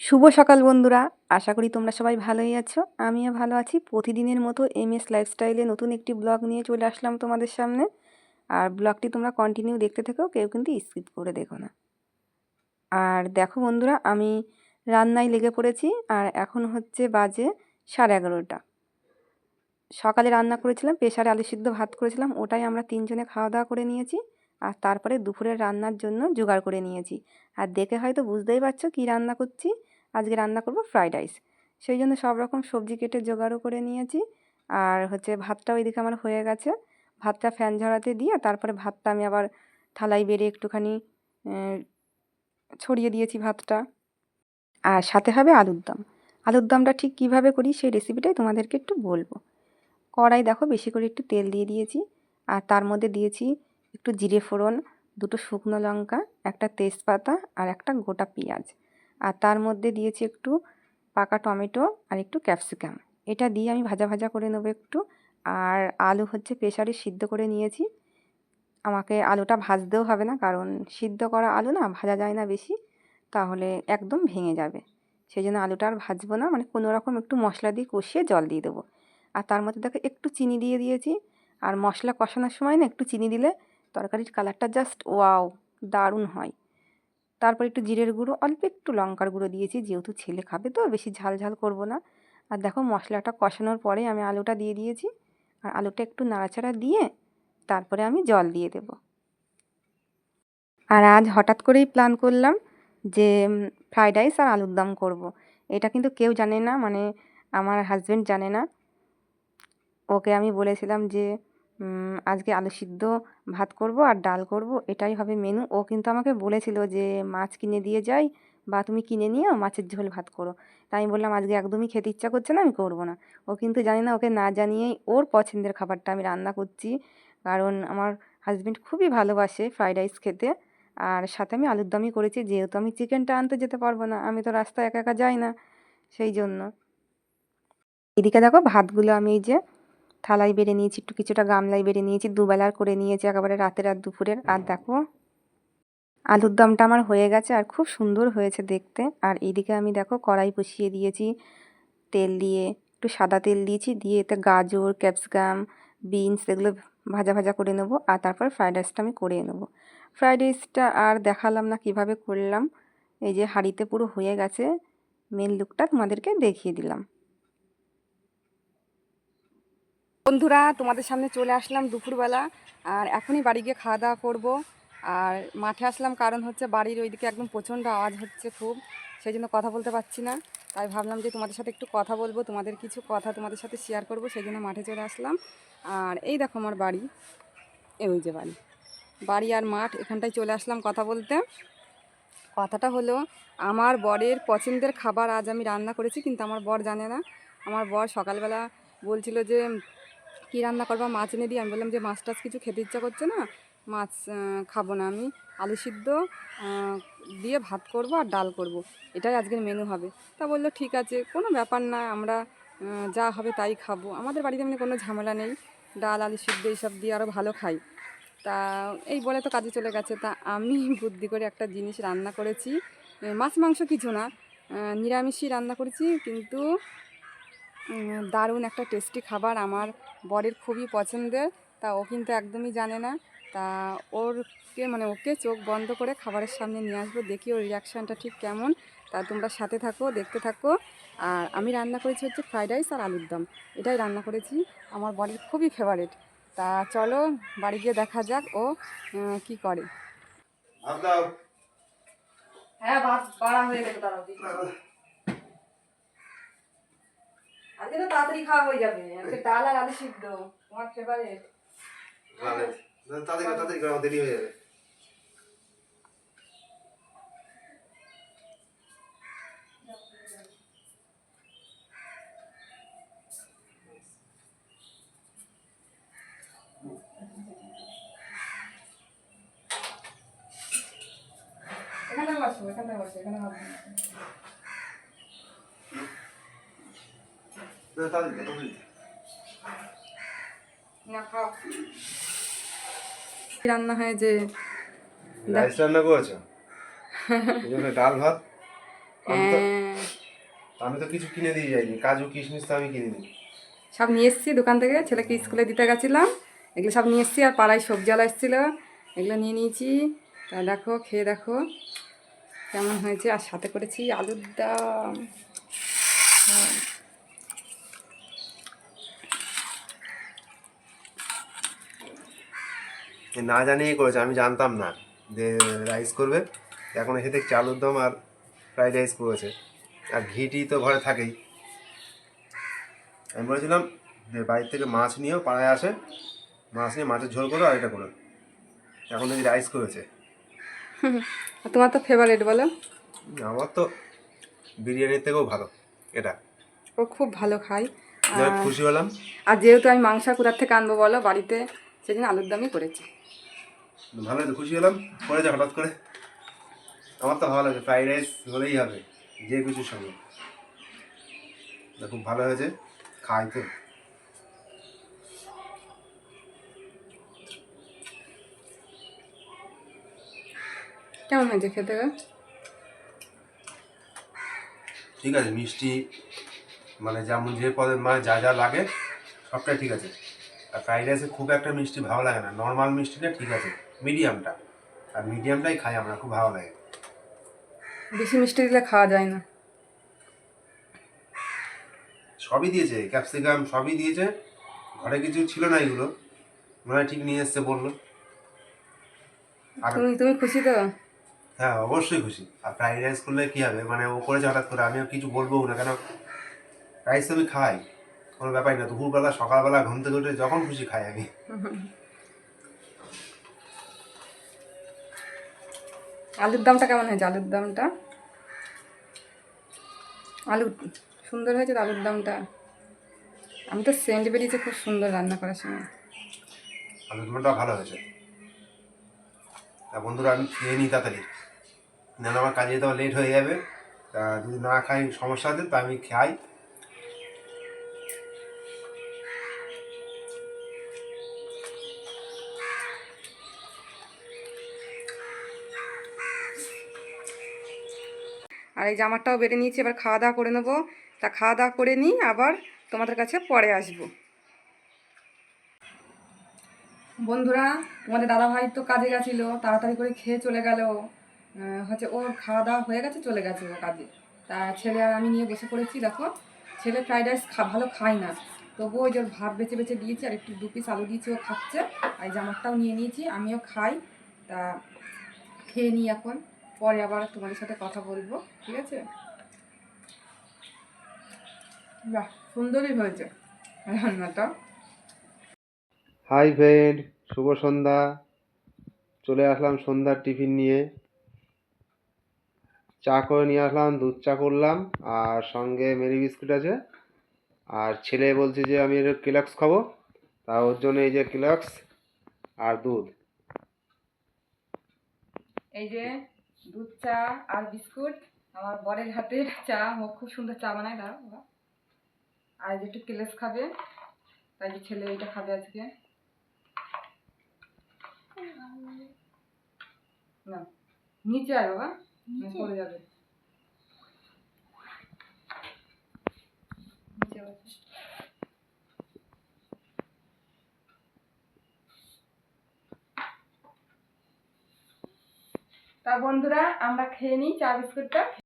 শুভ সকাল বন্ধুরা। আশা করি তোমরা সবাই ভালোই আছো, আমিও ভালো আছি। প্রতিদিনের মতো এম এস লাইফস্টাইলে নতুন একটি ব্লগ নিয়ে চলে আসলাম তোমাদের সামনে। আর ব্লগটি তোমরা কন্টিনিউ দেখতে থেকো, কেউ কিন্তু স্কিপ করে দেখো না। আর দেখো বন্ধুরা, আমি রান্নায় লেগে পড়েছি, আর এখন হচ্ছে বাজে সাড়ে এগারোটা। সকালে রান্না করেছিলাম প্রেশারে আলু সিদ্ধ ভাত করেছিলাম, ওটাই আমরা তিনজনে খাওয়া দাওয়া করে নিয়েছি। আর তারপরে দুপুরের রান্নার জন্য জোগাড় করে নিয়েছি। আর দেখে হয়তো বুঝতেই পারছ কী রান্না করছি। আজকে রান্না করব ফ্রাইড রাইস। সেই জন্য সব রকম সবজি কেটে জোগাড়ও করে নিয়েছি। আর হচ্ছে ভাতটা ওইদিকে আমার হয়ে গেছে। ভাতটা ফ্যান ঝরাতে দিয়ে তারপরে ভাতটা আমি আবার থালায় বেড়ে একটুখানি ছড়িয়ে দিয়েছি ভাতটা। আর সাথে হবে আলুর দম। আলুর দমটা ঠিক কীভাবে করি সেই রেসিপিটাই তোমাদেরকে একটু বলব। কড়াই দেখো বেশি করে একটু তেল দিয়ে দিয়েছি। আর তার মধ্যে দিয়েছি একটু জিরে ফোড়ন, দুটো শুকনো লঙ্কা, একটা তেজপাতা আর একটা গোটা পেঁয়াজ। আর তার মধ্যে দিয়েছি একটু পাকা টমেটো আর একটু ক্যাপসিকাম। এটা দিয়ে আমি ভাজা ভাজা করে নেব একটু। আর আলু হচ্ছে প্রেশারে সিদ্ধ করে নিয়েছি। আমাকে আলুটা ভাজতেও হবে না, কারণ সিদ্ধ করা আলু না, ভাজা যায় না বেশি, তাহলে একদম ভেঙে যাবে। সেই জন্য আলুটা আর ভাজবো না মানে কোনো রকম একটু মশলা দিয়ে কষিয়ে জল দিয়ে দেবো। আর তার মধ্যে দেখো একটু চিনি দিয়ে দিয়েছি। আর মশলা কষানোর সময় না একটু চিনি দিলে তরকারির কালারটা জাস্ট ওয়াও, দারুণ হয়। তারপর একটু জিরের গুঁড়ো, অল্প একটু লঙ্কার গুঁড়ো দিয়েছি, যেহেতু ছেলে খাবে তো, বেশি ঝাল ঝাল করব না। আর দেখো মশলাটা কষানোর পরে আমি আলুটা দিয়ে দিয়েছি। আর আলুটা একটু নাড়াচাড়া দিয়ে তারপরে আমি জল দিয়ে দেব। আর আজ হঠাৎ করেই প্ল্যান করলাম যে ফ্রাইড রাইস আর আলুর দম করব। এটা কিন্তু কেউ জানে না মানে আমার হাজব্যান্ড জানে না। ওকে আমি বলেছিলাম যে আজকে আলু সিদ্ধ ভাত করব আর ডাল করব, এটাই হবে মেনু ও কিন্তু আমাকে বলেছিল যে মাছ কিনে দিয়ে যাই বা তুমি কিনে নিও, মাছের ঝোল ভাত করো। তাই আমি বললাম, আজকে একদমই খেতে ইচ্ছা করছে না, আমি করব না। ও কিন্তু জানি না, ওকে না জানিয়েই ওর পছন্দের খাবারটা আমি রান্না করছি। কারণ আমার হাজব্যান্ড খুবই ভালোবাসে ফ্রাইড রাইস খেতে। আর সাথে আমি আলুর দমই করেছি, যেহেতু আমি চিকেনটা আনতে যেতে পারব না, আমি তো রাস্তায় একা একা যাই না, সেই জন্য। এদিকে দেখো ভাতগুলো আমি এই যে থালায় বেড়ে নিয়েছি একটু কিছুটা গামলায় বেড়ে নিয়েছি দুবেলার করে নিয়েছি একেবারে রাতের আর দুপুরের। আর দেখো আলুর দমটা আমার হয়ে গেছে আর খুব সুন্দর হয়েছে দেখতে। আর এইদিকে আমি দেখো কড়াই বসিয়ে দিয়েছি তেল দিয়ে একটু সাদা তেল দিয়েছি দিয়ে এতে গাজর ক্যাপসিকাম বিনস এগুলো ভাজা ভাজা করে নেব আর তারপর ফ্রায়েড রাইসটা আমি করে নেব। ফ্রায়েড রাইসটা আর দেখালাম না কীভাবে করলাম এই যে হাঁড়িতে পুরো হয়ে গেছে মেন লুকটা তোমাদেরকে দেখিয়ে দিলাম। বন্ধুরা, তোমাদের সামনে চলে আসলাম দুপুরবেলা, আর এখনই বাড়ি গিয়ে খাওয়া দাওয়া করব। আর মাঠে আসলাম কারণ হচ্ছে বাড়ির ওইদিকে একদম প্রচণ্ড আওয়াজ হচ্ছে খুব সেই জন্য কথা বলতে পারছি না। তাই ভাবলাম যে তোমাদের সাথে একটু কথা বলব, তোমাদের কিছু কথা তোমাদের সাথে শেয়ার করব সেই জন্য মাঠে চলে আসলাম। আর এই দেখো আমার বাড়ি ওই যে বাড়ি বাড়ি আর মাঠ, এখানটায় চলে আসলাম কথা বলতে। কথাটা হলো, আমার বরের পছন্দের খাবার আজ আমি রান্না করেছি, কিন্তু আমার বর জানে না। আমার বর সকালবেলা বলছিল যে কী রান্না করবা মাছ এনে দিই আমি বললাম যে মাছ টাছ কিছু খেতে ইচ্ছা করছে না, মাছ খাব না আমি। আলু সিদ্ধ দিয়ে ভাত করব আর ডাল করব। এটাই আজকের মেনু হবে। তা বলল, ঠিক আছে, কোনো ব্যাপার না, আমরা যা হবে তাই খাব। আমাদের বাড়িতে এমনি কোনো ঝামেলা নেই। ডাল, আলু সিদ্ধ এইসব দিয়ে আরও ভালো খাই। তা এই বলে তো কাজে চলে গেছে। তা আমি বুদ্ধি করে একটা জিনিস রান্না করেছি। মাছ, মাংস কিছু না। নিরামিষই রান্না করেছি, কিন্তু দারুণ একটা টেস্টি খাবার আমার বরের খুবই পছন্দের তা ও কিন্তু একদমই জানে না। তা ওরকে মানে ওকে চোখ বন্ধ করে খাবারের সামনে নিয়ে আসব দেখি ওর রিয়াকশানটা ঠিক কেমন। তা তোমরা সাথে থাকো দেখতে থাকো। আর আমি রান্না করেছি হচ্ছে ফ্রাইড রাইস আর আলুর দম। এটাই রান্না করেছি। আমার বরের খুবই ফেভারিট তা চলো বাড়ি গিয়ে দেখা যাক ও কি করে। হ্যাঁ ভাত বাড়া হয়ে গেছে তাড়াতাড়ি আজকে তো তাড়াতাড়ি খাওয়া হয়ে যাবে। আজকে ডাল আর আলু সিদ্ধ তোমার ফেভারিট তাড়াতাড়ি তাড়াতাড়ি করো দেরি হয়ে যাবে। এখানে বসো এখানে বসো এখানে বসো না, তাড়াতাড়ি তাড়াতাড়ি না খাও রান্না হয় যে রাইস রান্না করেছ? ডাল ভাত? হ্যাঁ। আমি তো কিছু কিনে দিয়ে যাইনি। কাজু কিশমিশ তো আমি কিনে দিই সব নিয়ে এসেছি দোকান থেকে। ছেলেকে স্কুলে দিতে গেছিলাম। এগুলো সব নিয়ে এসেছি আর পাড়ায় সবজিওয়ালা এসেছিল। এগুলো নিয়ে নিয়েছি। তা দেখো খেয়ে দেখো কেমন হয়েছে। আর সাথে করেছি আলুর দম। না জানিয়েই করেছে আমি জানতাম না যে রাইস করবে। এখন এসে দেখছি আলুর দম আর ফ্রাইড রাইস করেছে। আর ঘিটি তো ঘরে থাকেই। আমি বলেছিলাম যে বাড়ির থেকে মাছ নিয়েও পাড়ায় আসে। মাছ নিয়ে মাছের ঝোল করো আর এটা করো। এখন দেখি রাইস করেছে। তোমার তো ফেভারিট বলো। আমার তো বিরিয়ানির থেকেও ভালো এটা। ও খুব ভালো খাই খুশি হলাম। আর যেহেতু আমি মাংস কোথার থেকে আনব বলো বাড়িতে সেদিন আলুর দমই করেছি। ভালো তো খুশি হলাম। করেছে হঠাৎ করে। আমার তো ভালো লাগে ফ্রাইড রাইস হলেই হবে যে কিছুর সঙ্গে। খুব ভালো হয়েছে খাই তো। কেমন হয়েছে খেতে? ঠিক আছে মিষ্টি মানে যেমন যে পদের মানে যা যা লাগে সবটাই ঠিক আছে। আর ফ্রাইড রাইসে খুব একটা মিষ্টি ভালো লাগে না নর্মাল মিষ্টিটা ঠিক আছে। মিডিয়ামটা। আর মিডিয়ামটাই খাই আমরা খুব ভালো লাগে। বেশি মিষ্টি দিলে খাওয়া যায় না। সবই দিয়েছে ক্যাপসিকাম সবই দিয়েছে। ঘরে কিছু ছিল না এগুলো। মনে ঠিক নিয়ে এসছে বলল। আর তুমি তুমি খুশি তো? হ্যাঁ অবশ্যই খুশি। আর ফ্রাইড রাইস করলে কী হবে? মানে ও করেছে হঠাৎ করে আমিও কিছু বলব না কেন? রাইস আমি খাই কোনো ব্যাপারই না। দুপুরবেলা সকালবেলা ঘুম থেকে উঠে যখন খুশি খাই আমি। আলুর দামটা কেমন হয়েছে? আলুর দামটা? আলু সুন্দর হয়েছে তো আলুর দামটা? আমি তো সেন্ট বেরিয়েছে, খুব সুন্দর রান্না করার সময়। আলোচনাটা ভালো হয়েছে। তা বন্ধুরা, আমি খেয়ে নিই তাড়াতাড়ি। না আমার কাজে যেতে লেট হয়ে যাবে। তা যদি না খাই সমস্যা আছে, তা আমি খাই। আর এই জামাটাও বেড়ে নিয়েছি, এবার খাওয়া দাওয়া করে নেব। তা খাওয়া দাওয়া করে নিই, আবার তোমাদের কাছে পরে আসব। বন্ধুরা, তোমাদের দাদাভাই তো কাজে গেছিল, তাড়াতাড়ি করে খেয়ে চলে গেল। হচ্ছে ওর খাওয়া দাওয়া হয়ে গেছে, চলে গেছে ও কাজে। তা ছেলে আর আমি নিয়ে বসে পড়েছি, দেখো। ছেলে ফ্রাইড রাইস খা ভালো খায় না। তবুও ওই যে ভাত বেছে বেছে দিয়েছি, আর একটু দু পিস আলু দিয়েছি, ও খাচ্ছে। আর জামারটাও নিয়ে নিয়েছি, আমিও খাই। তা খেয়ে নিই এখন। পরে আবার তোমাদের সাথে কথা বলব ঠিক আছে? বাহ সুন্দরই হয়েছে রান্নাটা। হাই ফ্রেন্ড শুভ সন্ধ্যা। চলে আসলাম সন্ধ্যার টিফিন নিয়ে। চা করে নিয়ে আসলাম দুধ চা করলাম আর সঙ্গে মেরি বিস্কুট আছে। আর ছেলে বলছে যে আমি একটু ক্লাক্স খাব তা ওর জন্য এই যে ক্লাক্স আর দুধ। এই যে দুধ চা আর বিস্কুট। আমার বরের হাতের চা। ও খুব সুন্দর চা বানায় দাঁড়া বাবা। আর একটু কেলেস খাবে তাই যে ছেলে এইটা খাবে আজকে। না নিচে আয় বাবা পড়ে যাবে। নিচে তা বন্ধুরা আমরা খেয়ে নিই চা বিস্কুটটা।